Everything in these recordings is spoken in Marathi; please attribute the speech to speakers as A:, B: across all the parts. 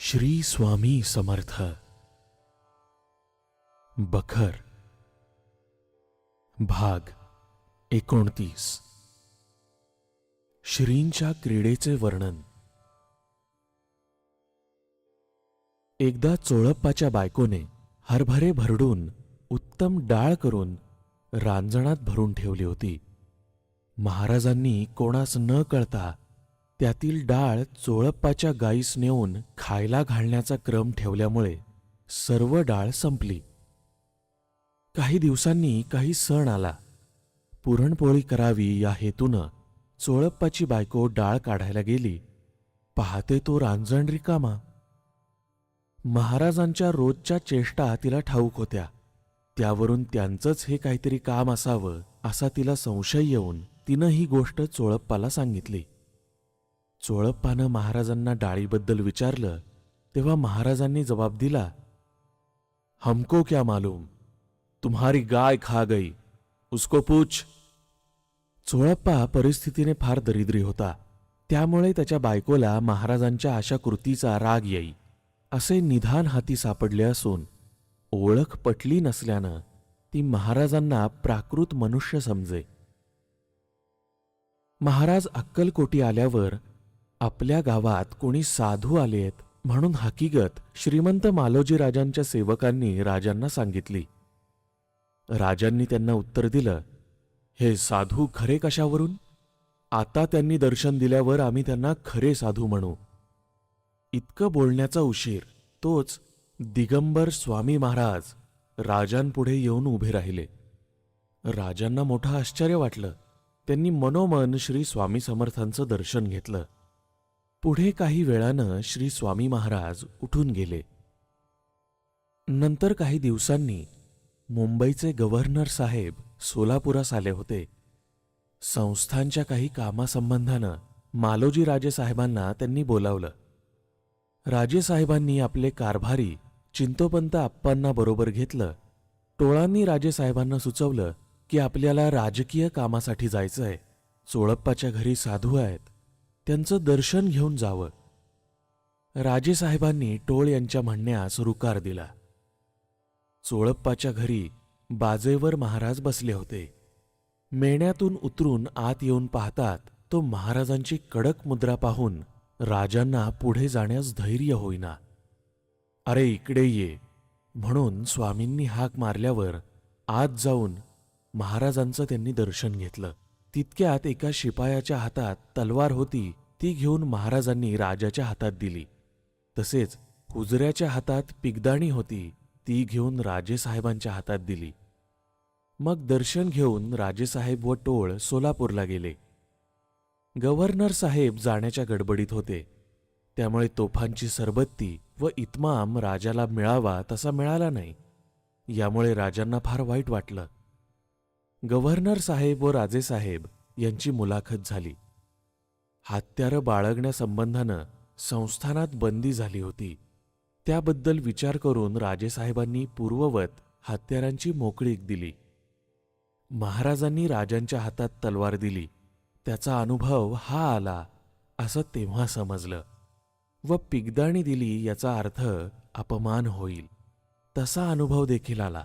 A: श्री स्वामी समर्थ. बखर. भाग एकोणतीस. श्रींच्या क्रीडेचे वर्णन. एकदा चोळप्पाच्या बायकोने हरभरे भरडून उत्तम डाळ करून रांजणात भरून ठेवली होती. महाराजांनी कोणास न कळता त्यातील डाळ चोळप्पाच्या गाईस नेऊन खायला घालण्याचा क्रम ठेवल्यामुळे सर्व डाळ संपली. काही दिवसांनी काही सण आला. पुरणपोळी करावी या हेतूनं चोळप्पाची बायको डाळ काढायला गेली. पाहते तो रांजण रिकामा. महाराजांच्या रोजच्या चेष्टा तिला ठाऊक होत्या. त्यावरून त्यांचंच हे काहीतरी काम असावं असा तिला संशय येऊन तिनं ही गोष्ट चोळप्पाला सांगितली. चोळप्पानं महाराजांना डाळीबद्दल विचारलं तेव्हा महाराजांनी जबाब दिला हमको क्या मालूम? तुम्हारी गाय खा गई उसको पूछ. चोळप्पा परिस्थितीने फार दरिद्री होता त्यामुळे त्याच्या बायकोला महाराजांच्या अशा कृतीचा राग येई असे निधान हाती सापडले असून ओळख पटली नसल्यानं ती महाराजांना प्राकृत मनुष्य समजे. महाराज अक्कलकोटी आल्यावर आपल्या गावात कोणी साधू आलेत म्हणून हकीकत श्रीमंत मालोजी राजांच्या सेवकांनी राजांना सांगितली. राजांनी त्यांना उत्तर दिलं हे साधू खरे कशावरून? आता त्यांनी दर्शन दिल्यावर आम्ही त्यांना खरे साधू म्हणू. इतकं बोलण्याचा उशीर तोच दिगंबर स्वामी महाराज राजांपुढे येऊन उभे राहिले. राजांना मोठं आश्चर्य वाटलं. त्यांनी मनोमन श्री स्वामी समर्थांचं दर्शन घेतलं. पुढे काही वेळानं श्री स्वामी महाराज उठून गेले. नंतर काही दिवसांनी मुंबईचे गव्हर्नर साहेब सोलापुरास आले होते. संस्थांच्या काही कामासंबंधानं मालोजी राजेसाहेबांना त्यांनी बोलावलं. राजेसाहेबांनी आपले कारभारी चिंतोपंत आप्पांना बरोबर घेतलं. टोळांनी राजेसाहेबांना सुचवलं की आपल्याला राजकीय कामासाठी जायचंय. चोळप्पाच्या घरी साधू आहेत. त्यांचं दर्शन घेऊन जावं. राजेसाहेबांनी टोळ यांच्या म्हणण्यास रुकार दिला. चोळप्पाच्या घरी बाजेवर महाराज बसले होते. मेण्यातून उतरून आत येऊन पाहतात तो महाराजांची कडक मुद्रा पाहून राजांना पुढे जाण्यास धैर्य होईना. अरे इकडे ये म्हणून स्वामींनी हाक मारल्यावर आत जाऊन महाराजांचं त्यांनी दर्शन घेतलं. तितक्यात एका शिपायाच्या हातात तलवार होती ती घेऊन महाराजांनी राजाच्या हातात दिली. तसेच हुजऱ्याच्या हातात पिगदाणी होती ती घेऊन राजेसाहेबांच्या हातात दिली. मग दर्शन घेऊन राजेसाहेब व टोळ सोलापूरला गेले. गव्हर्नर साहेब जाण्याच्या गडबडीत होते. त्यामुळे तोफांची सरबत्ती व इतमाम राजाला मिळावा तसा मिळाला नाही. यामुळे राजांना फार वाईट वाटलं. गव्हर्नर साहेब व राजेसाहेब यांची मुलाखत झाली. हत्यारं बाळगण्यासंबंधानं संस्थानात बंदी झाली होती. त्याबद्दल विचार करून राजेसाहेबांनी पूर्ववत हत्यारांची मोकळीक दिली. महाराजांनी राजांच्या हातात तलवार दिली. त्याचा अनुभव हा आला असं तेव्हा समजलं. व पिगदाणी दिली याचा अर्थ अपमान होईल. तसा अनुभव देखील आला.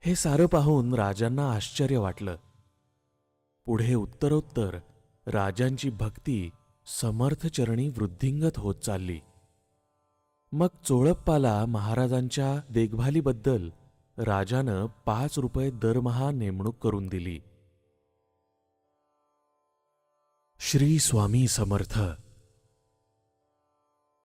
A: हे सारं पाहून राजांना आश्चर्य वाटलं. पुढे उत्तरोत्तर राजांची भक्ती समर्थचरणी वृद्धिंगत होत चालली. मग चोळप्पाला महाराजांच्या देखभालीबद्दल राजानं पाच रुपये दरमहा नेमणूक करून दिली. श्री स्वामी समर्थ!